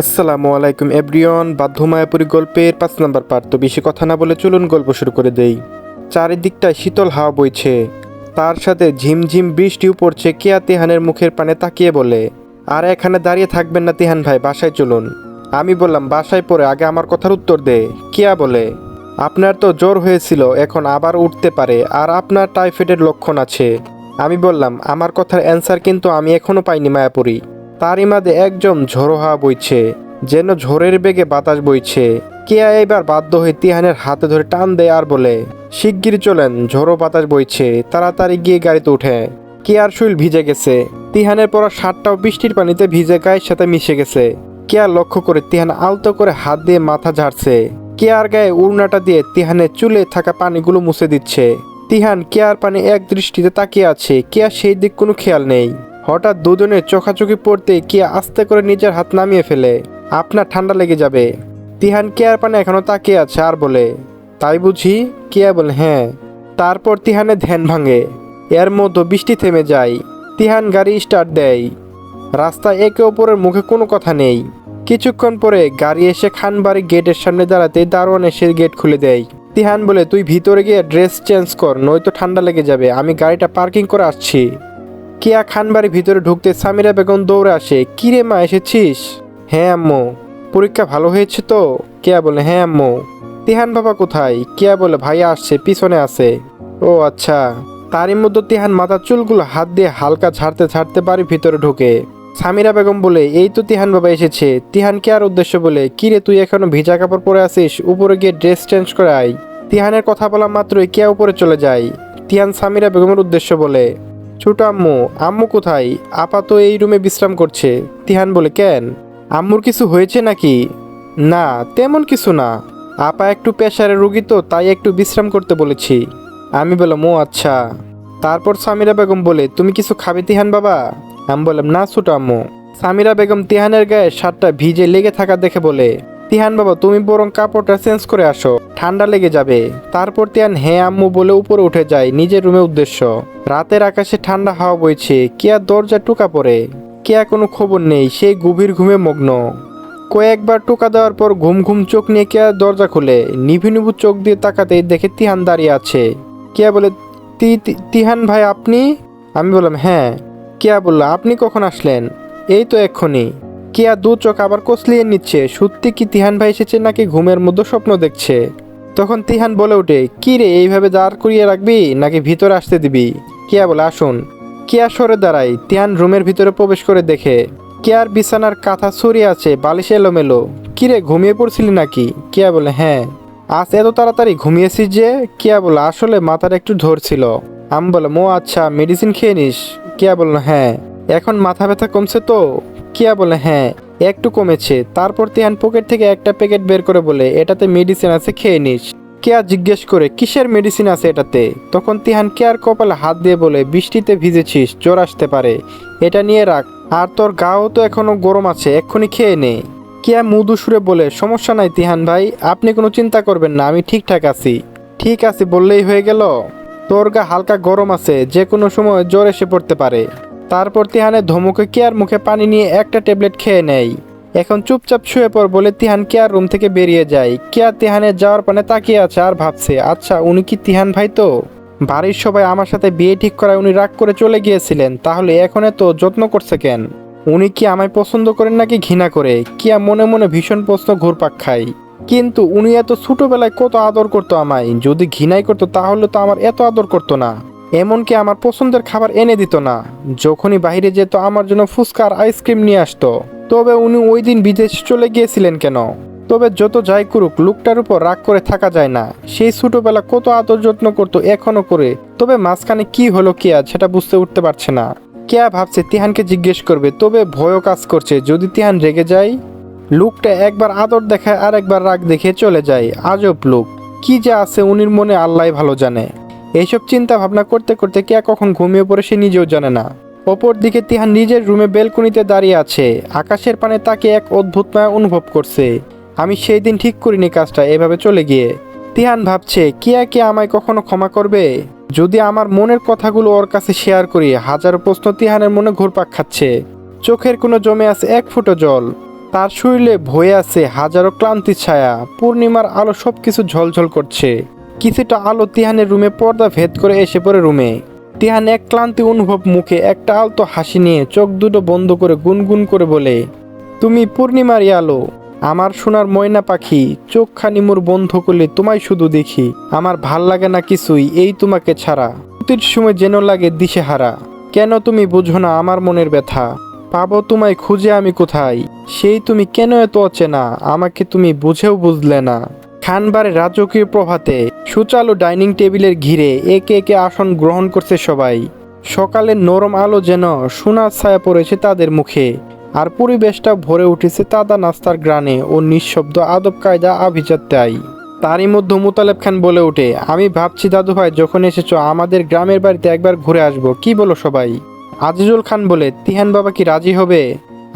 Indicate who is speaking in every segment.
Speaker 1: আসসালামু আলাইকুম এভরিওন বাধ্য মায়াপুরি গল্পের পাঁচ নাম্বার পার্ট তো বেশি কথা না বলে চলুন গল্প শুরু করে দেই। চারিদিকটায় শীতল হাওয়া বইছে। তার সাথে ঝিমঝিম বৃষ্টিও পড়ছে কেয়া তেহানের মুখের পানে তাকিয়ে বলে, আর এখানে দাঁড়িয়ে থাকবেন না তেহান ভাই, বাসায় চলুন। আমি বললাম, বাসায় পরে আগে আমার কথার উত্তর দে। কেয়া বলে, আপনার তো জ্বর হয়েছিল, এখন আবার উঠতে পারে, আর আপনার টাইফয়েডের লক্ষণ আছে। আমি বললাম, আমার কথার অ্যান্সার কিন্তু আমি এখনও পাইনি মায়াপুরি। তারই মাঝে একজন ঝোড়ো হাওয়া বইছে, যেন ঝোরের বেগে বাতাস বইছে। কেয়া এবার বাধ্য হয়ে তিহানের হাতে ধরে টান দেয় আর বলে, শিগগির চলেন, ঝোড়ো বাতাস বইছে, তাড়াতাড়ি গিয়ে গাড়িতে উঠে। কেয়ার শুইল ভিজে গেছে। তিহানের পরা শার্টটাও বৃষ্টির পানিতে ভিজে গায়ের সাথে মিশে গেছে। কেয়া লক্ষ্য করে তিহান আলতো করে হাত দিয়ে মাথা ঝাড়ছে। কেয়ার গায়ে উড়নাটা দিয়ে তিহানের চুলে থাকা পানিগুলো মুছে দিচ্ছে। তিহান কেয়ার পানি এক দৃষ্টিতে তাকিয়ে আছে। কেয়া সেই দিক কোনো খেয়াল নেই। হঠাৎ দুজনে চোখাচোখি পড়তে কিয়া আস্তে করে নিজের হাত নামিয়ে ফেলে। আপনার ঠান্ডা লেগে যাবে। তিহান কেয়ার পানে এখনও তাকিয়ে আছে আর বলে, তাই বুঝি? কেয়া বলে হ্যাঁ। তারপর তিহানে ধ্যান ভাঙে। এর মধ্যে বৃষ্টি থেমে যায়। তিহান গাড়ি স্টার্ট দেয়। রাস্তায় একে অপরের মুখে কোনো কথা নেই। কিছুক্ষণ পরে গাড়ি এসে খানবাড়ি গেটের সামনে দাঁড়াতে দারোয়ান এসে গেট খুলে দেয়। তিহান বলে, তুই ভিতরে গিয়ে ড্রেস চেঞ্জ কর, নয়তো ঠান্ডা লেগে যাবে। আমি গাড়িটা পার্কিং করে আসছি। কেয়া খানবাড়ির ভিতরে ঢুকতে সামিরা বেগম দৌড়ে আসে কিরে মা, এসেছিস? হ্যাঁ আম্মু। পরীক্ষা ভালো হয়েছে তো? কেয়া বলে হ্যাঁ আম্মু। তিহান বাবা কোথায়? কেয়া বলে ভাইয়া আসছে, পিছনে আছে। ও আচ্ছা। তারই মধ্যে তিহান মাথার চুলগুলো হাত দিয়ে হালকা ঝাড়তে ঝাড়তে বাড়ির ভিতরে ঢুকে। সামিরা বেগম বলে, এই তো তিহান বাবা এসেছে। তিহান কেয়ার উদ্দেশ্য বলে কিরে তুই এখনও ভিজা কাপড় পরে আসিস উপরে গিয়ে ড্রেস চেঞ্জ করে আয়। তিহানের কথা বলা মাত্রই কেয়া উপরে চলে যায়। তিহান সামিরা বেগমের উদ্দেশ্য বলে ছোট আম্মু আম্মু কোথায়? আপা তো এই রুমে বিশ্রাম করছে। তিহান বলে, কেন? আম্মুর কিছু হয়েছে নাকি? না, তেমন কিছু না। আপা একটু প্রেশারের রুগী তো, তাই একটু বিশ্রাম করতে বলেছি। আমি বললাম, ও আচ্ছা। তারপর সামিরা বেগম বলে, তুমি কিছু খাবে তিহান বাবা? আমি বললাম, না ছোট আম্মু। সামিরা বেগম তিহানের গায়ে শার্টটা ভিজে লেগে থাকা দেখে বলে তিহান বাবা, তুমি বরং কাপড়টা চেঞ্জ করে আসো। ঠান্ডা লেগে যাবে। তারপর তিহান হ্যাঁ আম্মু বলে উপরে উঠে যায় নিজের রুমে উদ্দেশ্য। রাতের আকাশে ঠান্ডা হাওয়া বইছে কেয়া দরজা টুকা পড়ে? কেয়া কোনো খবর নেই, সেই গভীর ঘুমে মগ্ন। কয়েকবার টোকা দেওয়ার পর ঘুম ঘুম চোখ নিয়ে কেয়া দরজা খুলে? নিভু নিভু চোখ দিয়ে তাকাতেই দেখে তিহান দাঁড়িয়ে আছে। কেয়া বলে তিহান ভাই, আপনি? আমি বললাম হ্যাঁ। কেয়া বলল, আপনি কখন আসলেন? এই তো এক্ষুনি। কেয়া দু চোখ আবার কসলিয়ে নিচ্ছে। সত্যি কি তিহান ভাই এসেছে নাকি ঘুমের মধ্যে স্বপ্ন দেখছে? তখন তিহান বলে ওঠে, কি রে, এইভাবে দাঁড় করিয়ে রাখবি নাকি ভিতরে আসতে দিবি? কেয়া বলে, আসুন। কেয়া সরে দাঁড়াই তিহান রুমের ভিতরে প্রবেশ করে দেখে, কেয়ার বিছানার কাঁথা ছড়িয়ে আছে, বালিশ এলোমেলো। কিরে ঘুমিয়ে পড়ছিলি নাকি? কেয়া বলে হ্যাঁ। আজ এত তাড়াতাড়ি ঘুমিয়েছিস যে? কেয়া বলে, আসলে মাথার একটু ধরছিল। আমি বললাম ও আচ্ছা মেডিসিন খেয়ে নিস। কেয়া বলল হ্যাঁ। এখন মাথা ব্যথা কমছে তো? কিয়া বলে হ্যাঁ একটু কমেছে। তারপর তিহান পকেট থেকে একটা প্যাকেট বের করে বলে, এটাতে মেডিসিন আছে, খেয়ে নিস। কেয়া জিজ্ঞেস করে, কিসের মেডিসিন আছে এটাতে? তখন তিহান কেয়ার কপালে হাত দিয়ে বলে, বৃষ্টিতে ভিজেছিস, জ্বর আসতে পারে। এটা নিয়ে রাখ। আর তোর গাও তো এখনও গরম আছে, এক্ষুনি খেয়ে নে। কেয়া মৃদু সুরে বলে, সমস্যা নাই তিহান ভাই, আপনি কোনো চিন্তা করবেন না, আমি ঠিকঠাক আছি। ঠিক আছে, বললেই হয়ে গেল? তোর গা হালকা গরম আছে যে কোনো সময় জ্বর এসে পড়তে পারে। তারপর তিহানের ধমকে কেয়ার মুখে পানি নিয়ে একটা ট্যাবলেট খেয়ে নেয়। এখন চুপচাপ শুয়ে পড় বলে তিহান কেয়ার রুম থেকে বেরিয়ে যায়। কেয়া তিহানের যাওয়ার পানে তাকিয়ে আছে আর ভাবছে আচ্ছা উনি কি তিহান ভাই তো? বাড়ির সবাই আমার সাথে বিয়ে ঠিক করায় উনি রাগ করে চলে গিয়েছিলেন, তাহলে এখন তো যত্ন করছে কেন? উনি কি আমায় পছন্দ করেন নাকি ঘৃণা করে? কিয়া মনে মনে ভীষণ প্রশ্ন ঘুরপাক খায়। কিন্তু উনি এত ছোটবেলায় কত আদর করতো আমায়, যদি ঘৃণাই করতো তাহলে তো আমার এত আদর করতো না। এমনকি আমার পছন্দের খাবার এনে দিত না। যখনই বাইরে যেত, আমার জন্য ফুচকা আর আইসক্রিম নিয়ে আসতো। তবে উনি ওই দিন বিদেশ চলে গিয়েছিলেন কেন? তবে যত যাই করুক, লোকটার উপর রাগ করে থাকা যায় না। সেই ছোটবেলা কত আদর যত্ন করতো এখনও করে। তবে মাঝখানে কি হলো কেয়া সেটা বুঝতে উঠতে পারছে না। কেয়া ভাবছে, তিহানকে জিজ্ঞেস করবে। তবে ভয়ও কাজ করছে, যদি তিহান রেগে যায়? লোকটা একবার আদর দেখায় আর একবার রাগ দেখে চলে যায়। আজব লোক। কি যে আছে উনির মনে আল্লাহ ভালো জানে। এইসব চিন্তা ভাবনা করতে করতে কেয়া কখন ঘুমিয়ে পড়ে সে নিজেও জানে না। অপর দিকে তিহান নিজের রুমে বেলকুনিতে দাঁড়িয়ে আছে। আকাশের পানে তাকে এক অদ্ভুত মায়া অনুভব করছে। আমি সেই দিন ঠিক করিনি কাজটা, এভাবে চলে গিয়ে। তিহান ভাবছে, কিয়া কে আমায় কখনো ক্ষমা করবে? যদি আমার মনের কথাগুলো ওর কাছে শেয়ার করি, হাজারো প্রশ্ন তিহানের মনে ঘুরপাক খাচ্ছে। চোখের কোনো জমে আছে এক ফুটো জল। তার শরীরে ভয়ে আছে হাজারো ক্লান্তি ছায়া। পূর্ণিমার আলো সবকিছু ঝলঝল করছে। কিছুটা আলো তিহানের রুমে পর্দা ভেদ করে এসে পড়ে রুমে। তিহান এক ক্লান্তি অনুভব মুখে একটা আলতো হাসি নিয়ে চোখ দুটো বন্ধ করে গুনগুন করে বলে, তুমি পূর্ণিমারই আলো আমার সোনার ময়না পাখি, চোখখানি মোর বন্ধ করলে তোমায় শুধু দেখি, আমার ভালো লাগে না কিছুই, এই তোমাকে ছাড়া। প্রতির সময় যেন লাগে দিশেহারা। কেন তুমি বুঝো না আমার মনের ব্যথা? পাবো তোমায় খুঁজে আমি কোথায়? সেই তুমি কেন এত অচেনা? আমাকে তুমি বুঝেও বুঝলে না। খানবারে রাজকীয় প্রভাতে সুচালু ডাইনিং টেবিলের ঘিরে একে একে আসন গ্রহণ করছে সবাই। সকালের নরম আলো যেন সোনার ছায়া পড়েছে তাদের মুখে, আর পরিবেশটা ভরে উঠেছে তাদা নাস্তার গ্রানে ও নিঃশব্দ আদব কায়দা আভিজাত্যায়। তারই মধ্যে মুতালেব খান বলে ওঠে, আমি ভাবছি দাদু ভাই যখন এসেছ, আমাদের গ্রামের বাড়িতে একবার ঘুরে আসব। কি বলো সবাই? আজিজুল খান বলে, তিহান বাবা কি রাজি হবে?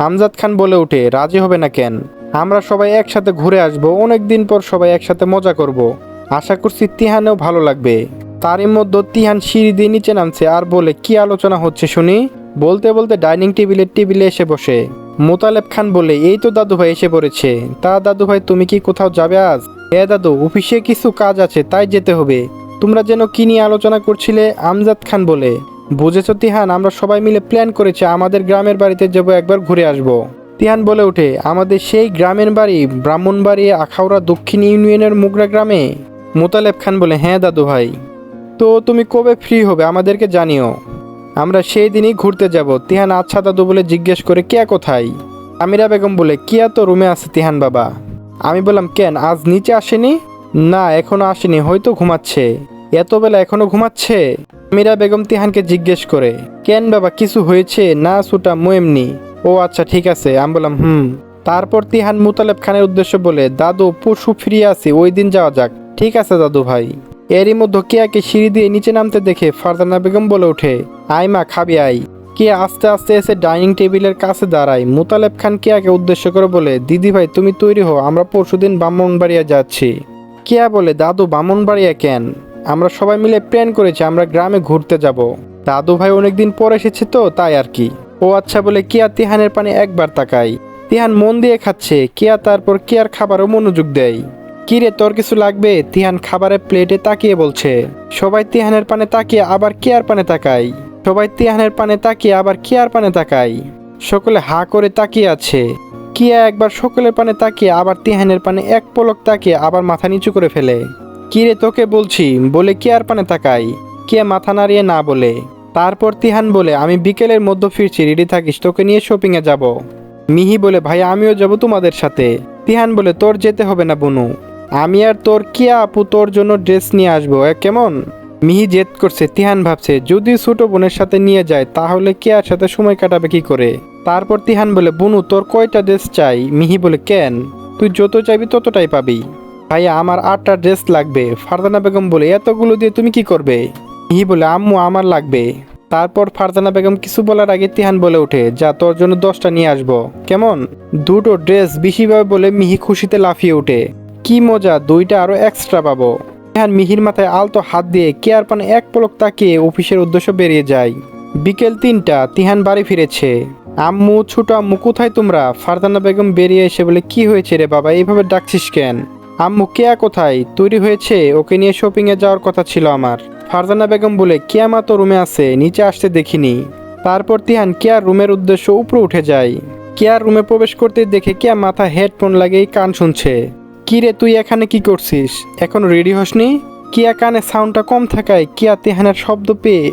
Speaker 1: আমজাদ খান বলে ওঠে, রাজি হবে না কেন? আমরা সবাই একসাথে ঘুরে আসব, অনেক দিন পর সবাই একসাথে মজা করব। আশা করছি তিহানেও ভালো লাগবে। তারই মধ্যে তিহান সিঁড়ি দিয়ে নিচে নামছে আর বলে, কি আলোচনা হচ্ছে শুনি? বলতে বলতে ডাইনিং টেবিলের টেবিলে এসে বসে। মোতালেব খান বলে, এই তো দাদু ভাই এসে পড়েছে। তা দাদু ভাই তুমি কি কোথাও যাবে আজ? হ্যাঁ দাদু, অফিসে কিছু কাজ আছে, তাই যেতে হবে। তোমরা যেন কি নিয়ে আলোচনা করছিলে? আমজাদ খান বলে, বুঝেছ তিহান, আমরা সবাই মিলে প্ল্যান করেছি, আমাদের গ্রামের বাড়িতে যাব, একবার ঘুরে আসব। তিহান বলে ওঠে, আমাদের সেই গ্রামের বাড়ি ব্রাহ্মণবাড়ি আখাউড়া দক্ষিণ ইউনিয়নের মুগরা গ্রামে? মোতালেব খান বলে হ্যাঁ দাদু ভাই। তো তুমি কবে ফ্রি হবে, আমাদেরকে জানিও। আমরা সেই দিনই ঘুরতে যাব। তিহান আচ্ছা দাদু, বলে জিজ্ঞেস করে কেয়া কোথায়? আমিরা বেগম বলে, কিয়া তো রুমে আছে তিহান বাবা। আমি বললাম, কেন, আজ নিচে আসেনি? না, এখনও আসেনি, হয়তো ঘুমাচ্ছে। এত বেলা এখনও ঘুমাচ্ছে? আমিরা বেগম তিহানকে জিজ্ঞেস করে, কেন বাবা, কিছু হয়েছে? না, সুটা এমনি। ও আচ্ছা ঠিক আছে। আমি বললাম, হুম। তারপর তিহান মুতালেব খানের উদ্দেশ্য বলে, দাদু, পরশু ফিরিয়ে আসি, ওই দিন যাওয়া যাক। ঠিক আছে, দাদু ভাই। এরই মধ্যে কেয়াকে সিঁড়ি দিয়ে নিচে নামতে দেখে ফারজানা বেগম বলে ওঠে আই মা, খাবি আই কে আস্তে আস্তে এসে ডাইনিং টেবিলের কাছে দাঁড়ায়। মুতালেব খান কেয়াকে উদ্দেশ্য করে বলে, দিদি ভাই, তুমি তৈরি হও, আমরা পরশুদিন ব্রাহ্মণবাড়িয়া যাচ্ছি। কেয়া বলে, দাদু ব্রাহ্মণবাড়িয়া কেন? আমরা সবাই মিলে প্ল্যান করেছি, আমরা গ্রামে ঘুরতে যাব। দাদু ভাই অনেকদিন পর এসেছে তো, তাই আর কি। ও আচ্ছা বলে কেয়া তিহানের পানে একবার তাকায়। তিহান মন দিয়ে খাচ্ছে, কেয়া তারপর কেয়ার খাবারও মনোযোগ দেয়। কিরে তোর কিছু লাগবে? তিহান খাবারের প্লেটে তাকিয়ে বলছে। সবাই তিহানের পানে তাকিয়ে আবার কেয়ার পানে তাকায়। সবাই তিহানের পানে তাকিয়ে আবার কেয়ার পানে তাকায়। সকলে হা করে তাকিয়ে আছে। কিয়া একবার সকলের পানে তাকিয়ে আবার তিহানের পানে এক পলক তাকিয়ে আবার মাথা নিচু করে ফেলে। কিরে তোকে বলছি, বলে কেয়ার পানে তাকাই কিয়া মাথা নাড়িয়ে না বলে। তারপর তিহান বলে, আমি বিকেলের মধ্যে ফিরছি, রেডি থাকিস, তোকে নিয়ে শপিংয়ে যাব। মিহি বলে, ভাই, আমিও যাব তোমাদের সাথে। তিহান বলে, তোর যেতে হবে না বনু। আমি আর তোর কিয়া আপু তোর জন্য ড্রেস নিয়ে আসব কেমন? মিহি জেদ করছে, তিহান ভাবছে, যদি ছোট বোনের সাথে নিয়ে যায়, তাহলে কেয়ার সাথে সময় কাটাবে কি করে? তারপর তিহান বলে, বুনু, তোর কয়টা ড্রেস চাই? মিহি বলে, কেন? তুই যত চাইবি ততটাই পাবি। ভাইয়া আমার আটটা ড্রেস লাগবে। ফারদানা বেগম বলে, এতগুলো দিয়ে তুমি কি করবে? মিহি বলে, আম্মু, আমার লাগবে। তারপর ফারজানা বেগম কিছু বলার আগে তিহান বলে ওঠে, যা, তোর জন্য দশটা নিয়ে আসব। কেমন? দুটো ড্রেস বেশিভাবে বলে মিহি খুশিতে লাফিয়ে ওঠে, কি মজা, দুইটা আরও এক্সট্রা পাবো। তিহান মিহির মাথায় আলতো হাত দিয়ে কেয়ার পানে এক পলক তাকিয়ে অফিসের উদ্দেশ্য বেরিয়ে যায়। বিকেল তিনটা, তিহান বাড়ি ফিরেছে। আম্মু, ছোট আম্মু, কোথায় তোমরা? ফারদানা বেগম বেরিয়ে এসে বলে, কি হয়েছে রে বাবা, এইভাবে ডাকছিস কেন? আম্মু, কেয়া কোথায়? তৈরি হয়েছে, ওকে নিয়ে শপিংয়ে যাওয়ার কথা ছিল আমার। ফারজানা বেগম বলে কেয়া মা তো রুমে আছে, নিচে আসতে দেখিনি। তারপর তিহান কেয়ার রুমের উদ্দেশ্য উপরে উঠে যায়। কেয়ার রুমে প্রবেশ করতে দেখে কেয়া মাথা হেডফোন লাগিয়ে কান শুনছে। কি রে, তুই এখানে কি করছিস? এখন রেডি হসনি? কিয়া কানে সাউন্ডটা কম থাকায় কিয়া তিহানের শব্দ পেয়ে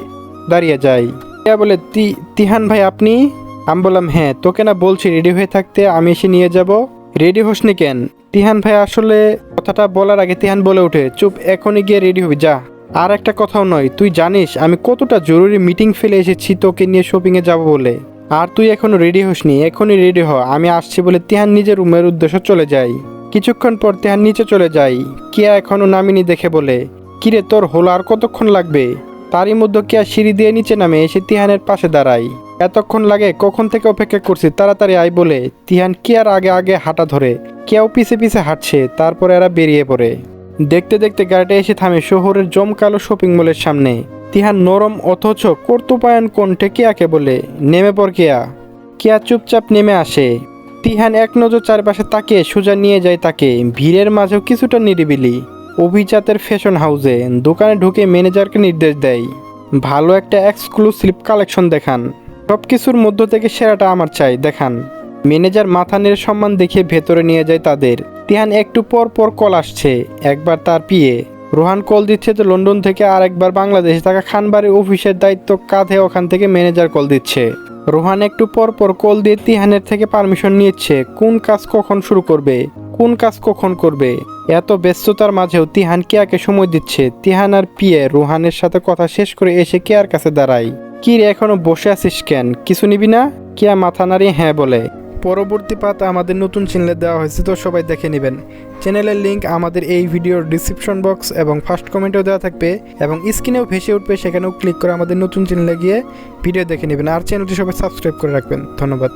Speaker 1: দাঁড়িয়ে যায়। কিয়া বলে, "তি- তিহান ভাই, আপনি? আমি বললাম হ্যাঁ তোকে না বলছি রেডি হয়ে থাকতে, আমি এসে নিয়ে যাব। রেডি হসনি কেন? তিহান ভাই আসলে কথাটা বলার আগে তিহান বলে ওঠে, চুপ, এখনই গিয়ে রেডি হবি, যা। আর একটা কথাও নয়, তুই জানিস আমি কতটা জরুরি মিটিং ফেলে এসেছি তোকে নিয়ে শপিংয়ে যাব বলে। আর তুই এখনও রেডি হসনি, এখনই রেডি হ, আমি আসছি বলে তিহান নিজের রুমের উদ্দেশ্য চলে যাই কিছুক্ষণ পর তিহান নিচে চলে যাই কিয়া এখনও নামিনি দেখে বলে, কিরে তোর হলো আর কতক্ষণ লাগবে? তারই মধ্যে কিয়া সিঁড়ি দিয়ে নিচে নামে এসে তিহানের পাশে দাঁড়াই এতক্ষণ লাগে কখন থেকে অপেক্ষা করছি তাড়াতাড়ি আয় বলে, তিহান কিয়ার আগে আগে হাঁটা ধরে কেউ পিছে পিছে হাঁটছে, তারপরে এরা বেরিয়ে পড়ে। দেখতে দেখতে গাড়িটা এসে থামে শহরের জমকালো শপিং মলের সামনে। তিহার নরম অথচ কর্তব্যায়ন কণ্ঠে কেয়াকে বলে, নেমে পর কেয়া। কেয়া চুপচাপ নেমে আসে। তিহান এক নজর চারপাশে তাকে সোজা নিয়ে যায় তাকে। ভিড়ের মাঝেও কিছুটা নিরিবিলি। অভিজাতের ফ্যাশন হাউসে দোকানে ঢুকে ম্যানেজারকে নির্দেশ দেয়, ভালো একটা এক্সক্লুসিভ কালেকশন দেখান। সব কিছুর মধ্য থেকে সেরাটা আমার চাই, দেখান। ম্যানেজার মাথা নিয়ে সম্মান দেখিয়ে ভেতরে নিয়ে যায় তাদের। তিহান একটু পর পর কল আসছে। একবার তার পিয়ে। রোহান কল দিচ্ছে তো লন্ডন থেকে আর একবার বাংলাদেশে থাকা খানবাড়ির অফিসের দায়িত্ব কাঁধে ওখান থেকে ম্যানেজার কল দিচ্ছে। রোহান একটু পর পর কল দিয়ে তিহানের থেকে পারমিশন নিচ্ছে। কোন কাজ কখন শুরু করবে? কোন কাজ কখন করবে? এত ব্যস্ততার মাঝেও তিহান কেয়াকে সময় দিচ্ছে? তিহান আর পিয়ে রোহানের সাথে কথা শেষ করে এসে কেয়ার কাছে দাঁড়ায়? কি রে এখনও বসে আছিস কেন? কিছু নিবি না? কেয়া মাথা নাড়িয়ে হ্যাঁ বলে। পরবর্তী পাত আমাদের নতুন চ্যানেলে দেওয়া হয়েছে, তো সবাই দেখে নেবেন। চ্যানেলের লিঙ্ক আমাদের এই ভিডিওর ডিসক্রিপশন বক্স এবং ফার্স্ট কমেন্টেও দেওয়া থাকবে এবং স্ক্রিনেও ভেসে উঠবে, সেখানেও ক্লিক করে আমাদের নতুন চ্যানেলে গিয়ে ভিডিও দেখে নেবেন। আর চ্যানেলটি সবাই সাবস্ক্রাইব করে রাখবেন। ধন্যবাদ।